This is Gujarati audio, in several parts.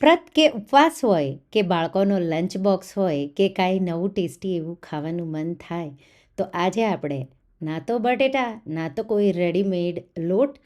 વ્રત કે ઉપવાસ હોય, કે બાળકોનો લંચ બોક્સ હોય, કે કાંઈ નવું ટેસ્ટી એવું ખાવાનું મન થાય, તો આજે આપણે ના તો બટેટા, ના તો કોઈ રેડીમેડ લોટ,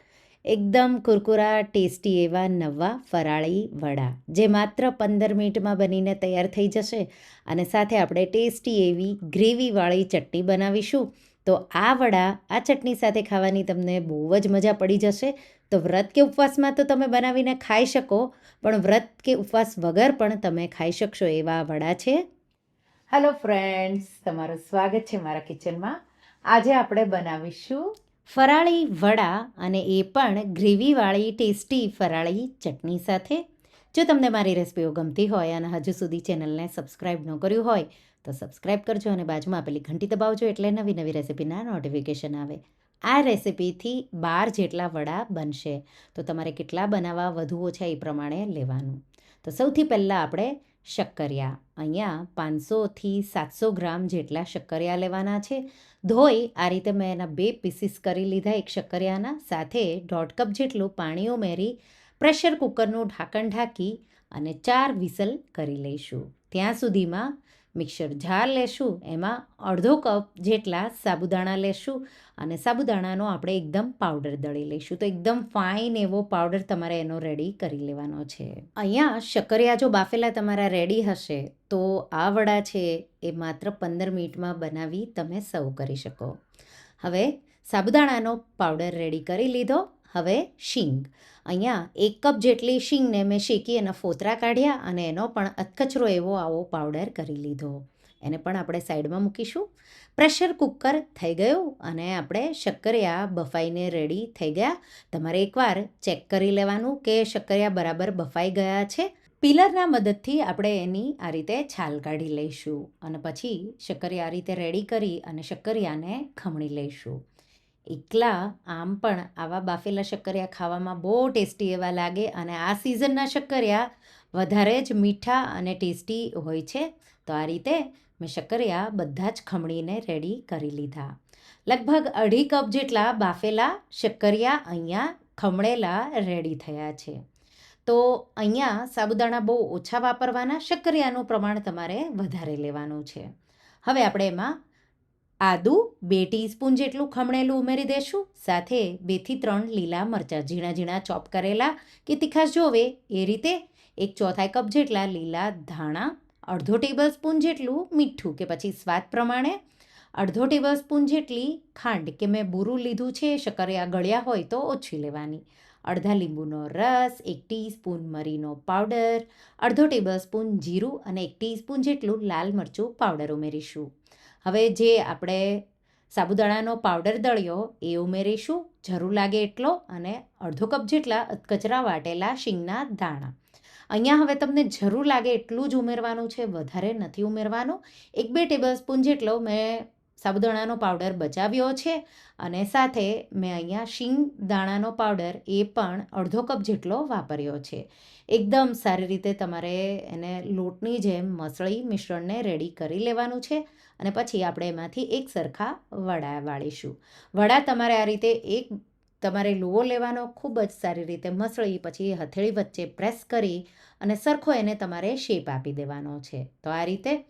એકદમ કુરકુરા ટેસ્ટી એવા નવા ફરાળી વડા, જે માત્ર પંદર મિનિટમાં બનીને તૈયાર થઈ જશે. અને સાથે આપણે ટેસ્ટી એવી ગ્રેવીવાળી ચટણી બનાવીશું. તો આ વડા, આ ચટણી સાથે ખાવાની તમને બહુ જ મજા પડી જશે. તો વ્રત કે ઉપવાસમાં તો તમે બનાવીને ખાઈ શકો પણ વ્રત કે ઉપવાસ વગર પણ તમે ખાઈ શકશો એવા વડા છે. હેલો ફ્રેન્ડ્સ તમારું સ્વાગત છે મારા કિચનમાં. આજે આપણે બનાવીશું ફરાળી વડા અને એ પણ ગ્રેવીવાળી ટેસ્ટી ફરાળી ચટણી સાથે. જો તમને મારી રેસિપીઓ ગમતી હોય અને હજુ સુધી ચેનલને સબસ્ક્રાઈબ ન કર્યું હોય તો સબસ્ક્રાઈબ કરજો અને બાજુમાં આપેલી ઘંટી દબાવજો એટલે નવી નવી રેસિપીના નોટિફિકેશન આવે. આ રેસિપીથી બાર જેટલા વડા બનશે. તો તમારે કેટલા બનાવવા વધુ ઓછા એ પ્રમાણે લેવાનું. તો સૌથી પહેલાં આપણે શક્કરિયા. અહીંયા પાંચસોથી સાતસો ગ્રામ જેટલા શક્કરિયા લેવાના છે. ધોઈ આ રીતે મેં એના બે પીસીસ કરી લીધા એક શક્કરિયાના, સાથે દોઢ કપ જેટલું પાણી ઉમેરી પ્રેશર કુકરનું ઢાંકણ ઢાંકી અને ચાર વિસલ કરી લઈશું. ત્યાં સુધીમાં મિક્સર જાર લેશું, એમાં અડધો કપ જેટલા સાબુદાણા લેશું અને સાબુદાણાનો આપણે એકદમ પાવડર દળી લઈશું. તો એકદમ ફાઇન એવો પાવડર તમારે એનો રેડી કરી લેવાનો છે. અહીંયા શક્કરિયા જો બાફેલા તમારા રેડી હશે, તો આ વડા છે એ માત્ર પંદર મિનિટમાં બનાવી તમે સર્વ કરી શકો. હવે સાબુદાણાનો પાવડર રેડી કરી લીધો. હવે શીંગ. અહીંયા એક કપ જેટલી શીંગને મેં શેકી એના ફોતરા કાઢ્યા અને એનો પણ અધકચરો એવો આવો પાવડર કરી લીધો. એને પણ આપણે સાઈડમાં મૂકીશું. પ્રેશર કુકર થઈ ગયું અને આપણે શક્કરિયા બફાઈને રેડી થઈ ગયા. તમારે એકવાર ચેક કરી લેવાનું કે શક્કરિયા બરાબર બફાઈ ગયા છે. પિલરના મદદથી આપણે એની આ રીતે છાલ કાઢી લઈશું અને પછી શક્કરિયા આ રીતે રેડી કરી અને શક્કરિયાને ખમણી લઈશું. એકલા આમ પણ આવા બાફેલા શક્કરિયા ખાવામાં બહુ ટેસ્ટી એવા લાગે અને આ સિઝનના શક્કરિયા વધારે જ મીઠા અને ટેસ્ટી હોય છે. તો આ રીતે મેં શક્કરિયા બધા જ ખમણીને રેડી કરી લીધા. લગભગ અઢી કપ જેટલા બાફેલા શક્કરિયા અહીંયા ખમણેલા રેડી થયા છે. તો અહીંયા સાબુદાણા બહુ ઓછા વાપરવાના શક્કરિયાનું પ્રમાણ તમારે વધારે લેવાનું છે. હવે આપણે એમાં આદુ બે ટીસ્પૂન જેટલું ખમણેલું ઉમેરી દેશું. સાથે બેથી ત્રણ લીલા મરચાં ઝીણા ઝીણા ચોપ કરેલા કે તીખાશ જોવે એ રીતે એક ચોથાઈ કપ જેટલા લીલા ધાણા, અડધો ટેબલ સ્પૂન જેટલું મીઠું કે પછી સ્વાદ પ્રમાણે, અડધો ટેબલ સ્પૂન જેટલી ખાંડ કે મેં બૂરું લીધું છે શક્કરિયા ગળ્યા હોય તો ઓછી લેવાની. અડધા લીંબુનો રસ, એક ટીસ્પૂન મરીનો પાવડર, અડધો ટેબલ સ્પૂન જીરું અને એક ટીસ્પૂન જેટલું લાલ મરચું પાવડર ઉમેરીશું. હવે જે આપણે સાબુદાણાનો પાવડર દળ્યો એ ઉમેરીશું. જરૂર લાગે એટલો અને અડધો કપ જેટલા કચરા વાટેલા શીંગના દાણા. અહીંયા હવે તમને જરૂર લાગે એટલું જ ઉમેરવાનું છે. વધારે નથી ઉમેરવાનું. એક બે ટેબલ સ્પૂન જેટલો મેં સાબુદાણાનો પાવડર બચાવ્યો છે અને સાથે મેં અહીંયા શીંગ દાણાનો પાવડર એ પણ અડધો કપ જેટલો વાપર્યો છે. એકદમ સારી રીતે તમારે એને લોટની જેમ મસળી મિશ્રણને રેડી કરી લેવાનું છે અને પછી આપણે એમાંથી એક સરખા વડા વાળીશું. વડા તમારે આ રીતે એક તમારે લોવો લેવાનો, ખૂબ જ સારી રીતે મસળી, પછી હથેળી વચ્ચે પ્રેસ કરી અને સરખો એને તમારે શેપ આપી દેવાનો છે. તો આ રીતે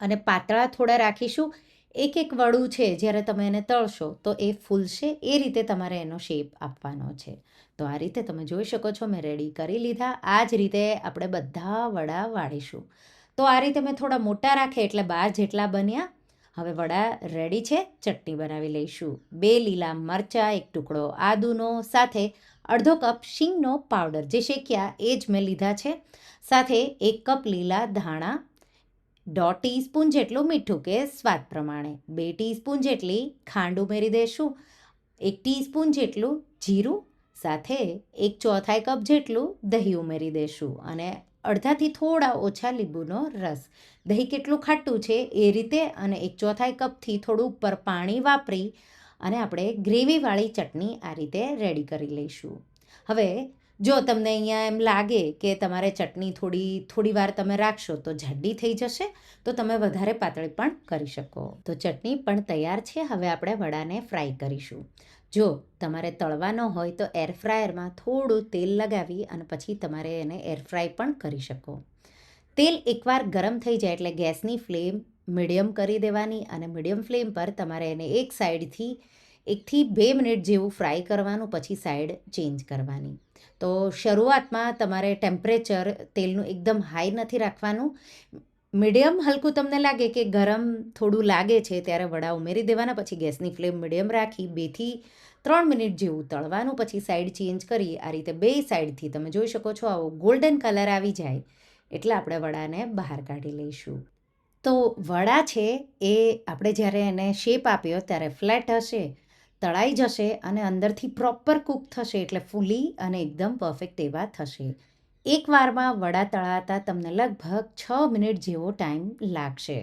અને પાતળા થોડા રાખીશું. એક એક વડું છે જ્યારે તમે એને તળશો, તો એ ફૂલશે, એ રીતે તમારે એનો શેપ આપવાનો છે. તો આ રીતે તમે જોઈ શકો છો, મેં રેડી કરી લીધા. આ જ રીતે આપણે બધા વડા વાળીશું. તો આ રીતે મેં થોડા મોટા રાખે એટલે બાર જેટલા બન્યા. હવે વડા રેડી છે, ચટણી બનાવી લઈશું. બે લીલા મરચાં, એક ટુકડો આદુનો, સાથે અડધો કપ શીંગનો પાવડર, જે શેક્યા, એ જ મેં લીધા છે. સાથે એક કપ લીલા ધાણા દોઢ ટીસ્પૂન જેટલું મીઠું કે સ્વાદ પ્રમાણે. બે ટીસ્પૂન જેટલી ખાંડ ઉમેરી દઈશું એક ટીસ્પૂન જેટલું જીરું, સાથે એક ચોથાઈ કપ જેટલું દહીં ઉમેરી દઈશું અને અડધાથી થોડા ઓછા લીંબુનો રસ. દહીં કેટલું ખાટું છે એ રીતે અને એક ચોથાઈ કપથી થોડું ઉપર પાણી વાપરી અને આપણે ગ્રેવીવાળી ચટણી આ રીતે રેડી કરી લઈશું. હવે જો તમને અહીંયા એમ લાગે કે તમારે ચટણી થોડી થોડી વાર તમે રાખશો તો જાડી થઈ જશે, તો તમે વધારે પાતળી પણ કરી શકો. તો ચટણી પણ તૈયાર છે, હવે આપણે વડાને ફ્રાય કરીશું. જો તમારે તળવાનો હોય તો એર ફ્રાયરમાં થોડું તેલ લગાવી અને પછી તમારે એને એર ફ્રાય પણ કરી શકો. તેલ એકવાર ગરમ થઈ જાય એટલે ગેસની ફ્લેમ મીડિયમ કરી દેવાની અને મીડિયમ ફ્લેમ પર તમારે એને એક સાઈડથી, એકથી બે મિનિટ જેવું ફ્રાય કરવાનું, પછી સાઈડ ચેન્જ કરવાની. તો શરૂઆતમાં તમારે ટેમ્પરેચર તેલનું એકદમ હાઈ નથી રાખવાનું. મીડિયમ હલકું તમને લાગે કે ગરમ થોડું લાગે છે ત્યારે વડા ઉમેરી દેવાના, પછી ગેસની ફ્લેમ મીડિયમ રાખી બેથી ત્રણ મિનિટ જેવું તળવાનું, પછી સાઈડ ચેન્જ કરી આ રીતે બે સાઈડથી તમે જોઈ શકો છો આવો ગોલ્ડન કલર આવી જાય. એટલે આપણે વડાને બહાર કાઢી લઈશું. તો વડા છે એ આપણે જ્યારે એને શેપ આપ્યો ત્યારે ફ્લેટ હશે. તળાઈ જશે અને અંદરથી પ્રોપર કૂક થશે એટલે ફૂલી અને એકદમ પરફેક્ટ એવા થશે. એક વારમાં વડા તળાતા તમને લગભગ છ મિનિટ જેવો ટાઈમ લાગશે.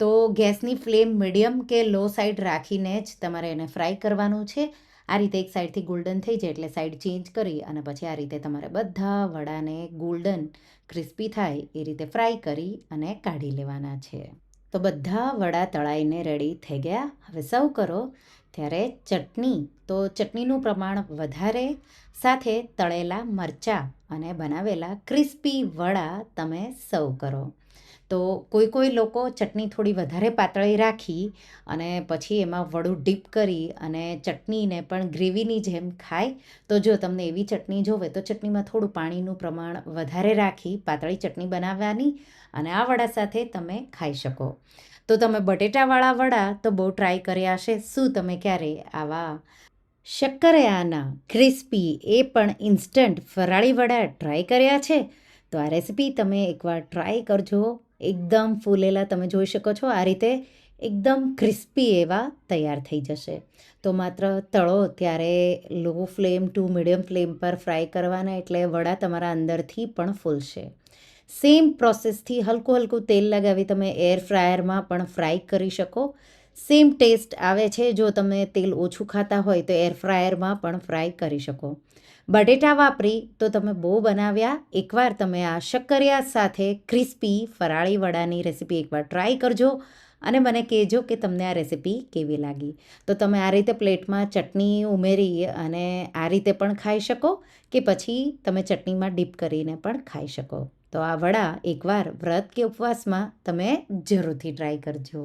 તો ગેસની ફ્લેમ મીડિયમ કે લો સાઈડ રાખીને જ તમારે એને ફ્રાય કરવાનું છે. આ રીતે એક સાઈડથી ગોલ્ડન થઈ જાય એટલે સાઈડ ચેન્જ કરી અને પછી આ રીતે તમારે બધા વડાને ગોલ્ડન ક્રિસ્પી થાય એ રીતે ફ્રાય કરી અને કાઢી લેવાના છે. તો બધા વડા તળાઈને રેડી થઈ ગયા. હવે સર્વ કરો. ત્યારે ચટણી. તો ચટણીનું પ્રમાણ વધારે. સાથે તળેલા મરચાં અને બનાવેલા ક્રિસ્પી વડા તમે સર્વ કરો. તો કોઈ કોઈ લોકો ચટણી થોડી વધારે પાતળી રાખી અને પછી એમાં વડું ડીપ કરી અને ચટણીને પણ ગ્રેવીની જેમ ખાય. તો જો તમને એવી ચટણી જોવે, તો ચટણીમાં થોડું પાણીનું પ્રમાણ વધારે રાખી, પાતળી ચટણી બનાવવાની અને આ વડા સાથે તમે ખાઈ શકો. તો તમે બટેટાવાળા વડા તો બહુ ટ્રાય કર્યા હશે. શું તમે ક્યારે આવા શક્કરયાના ક્રિસ્પી એ પણ ઇન્સ્ટન્ટ ફરાળી વડા ટ્રાય કર્યા છે? તો આ રેસીપી તમે એકવાર ટ્રાય કરજો. એકદમ ફૂલેલા તમે જોઈ શકો છો. આ રીતે એકદમ ક્રિસ્પી એવા તૈયાર થઈ જશે. તો માત્ર તળો ત્યારે low flame to medium flame પર ફ્રાય કરવાના એટલે વડા તમારા અંદરથી પણ ફૂલશે. સેમ પ્રોસેસથી હલકું હલકું તેલ લગાવી તમે એર ફ્રાયરમાં પણ ફ્રાય કરી શકો. સેમ ટેસ્ટ આવે છે. જો તમે તેલ ઓછું ખાતા હોય તો એર ફ્રાયરમાં પણ ફ્રાય કરી શકો. બટેટા વાપરી તો તમે બહુ બનાવ્યા. એકવાર તમે આ શક્કરિયા સાથે ક્રિસ્પી ફરાળી વડાની રેસીપી એકવાર ટ્રાય કરજો અને મને કહેજો કે તમને આ રેસીપી કેવી લાગી. તો તમે આ રીતે પ્લેટમાં ચટણી ઉમેરી અને આ રીતે પણ ખાઈ શકો કે પછી તમે ચટણીમાં ડીપ કરીને પણ ખાઈ શકો. તો આ વડા એકવાર વ્રત કે ઉપવાસમાં તમે જરૂરથી ટ્રાય કરજો.